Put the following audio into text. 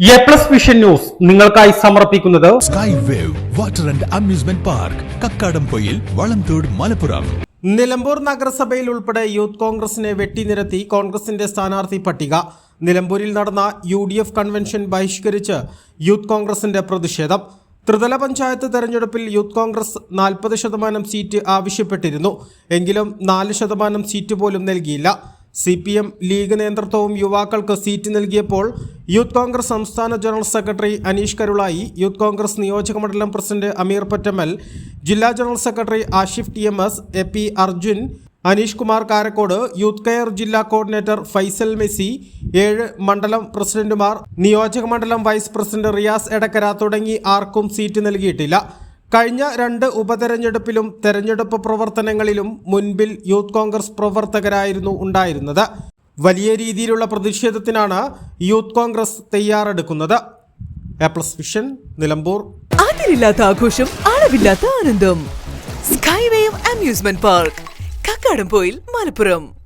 A plus vision news നിങ്ങൾക്കായി സമർപ്പിക്കുന്നത് sky wave water and amusement park Kakkadampoyil Valamthode Malappuram Nilambur നഗരസഭയിൽ ഉൾപ്പെടെ youth കോൺഗ്രസിനെ വെട്ടിനിരത്തി കോൺഗ്രസിന്റെ സ്ഥാനാർത്ഥി പട്ടിക. നിലമ്പൂരിൽ നടന്ന യു ഡി എഫ് കൺവെൻഷൻ ബഹിഷ്കരിച്ച് യൂത്ത് കോൺഗ്രസിന്റെ പ്രതിഷേധം. ത്രിതല പഞ്ചായത്ത് തെരഞ്ഞെടുപ്പിൽ യൂത്ത് കോൺഗ്രസ് നാൽപ്പത് ശതമാനം സീറ്റ് ആവശ്യപ്പെട്ടിരുന്നു. എങ്കിലും നാല് ശതമാനം സീറ്റ് പോലും നൽകിയില്ല. സി പി എം ലീഗ് നേതൃത്വവും യുവാക്കൾക്ക് സീറ്റ് നൽകിയപ്പോൾ യൂത്ത് കോൺഗ്രസ് സംസ്ഥാന general secretary Aneesh Karulai youth Congress നിയോജക മണ്ഡലം പ്രസിഡന്റ് അമീർ പറ്റമൽ ജില്ലാ general secretary Ashif T M S A P Arjun Aneesh Kumar Karakode youth care ജില്ലാ കോർഡിനേറ്റർ ഫൈസൽ മെസ്സി ഏഴ് മണ്ഡലം പ്രസിഡന്റുമാർ നിയോജക മണ്ഡലം വൈസ് പ്രസിഡന്റ് റിയാസ് എടക്കര തുടങ്ങി ആർക്കും സീറ്റ് നൽകിയിട്ടില്ല. കഴിഞ്ഞ രണ്ട് ഉപതെരഞ്ഞെടുപ്പിലും തെരഞ്ഞെടുപ്പ് പ്രവർത്തനങ്ങളിലും മുൻപിൽ യൂത്ത് കോൺഗ്രസ് പ്രവർത്തകരായിരുന്നു ഉണ്ടായിരുന്നത്. വലിയ രീതിയിലുള്ള പ്രതിഷേധത്തിനാണ് youth Congress തയ്യാറെടുക്കുന്നത്. A plus vision Nilambur. അതിരില്ലാത്ത ആഘോഷം അളവില്ലാത്ത ആനന്ദം. Sky wave amusement park Kakkadampoyil Malappuram.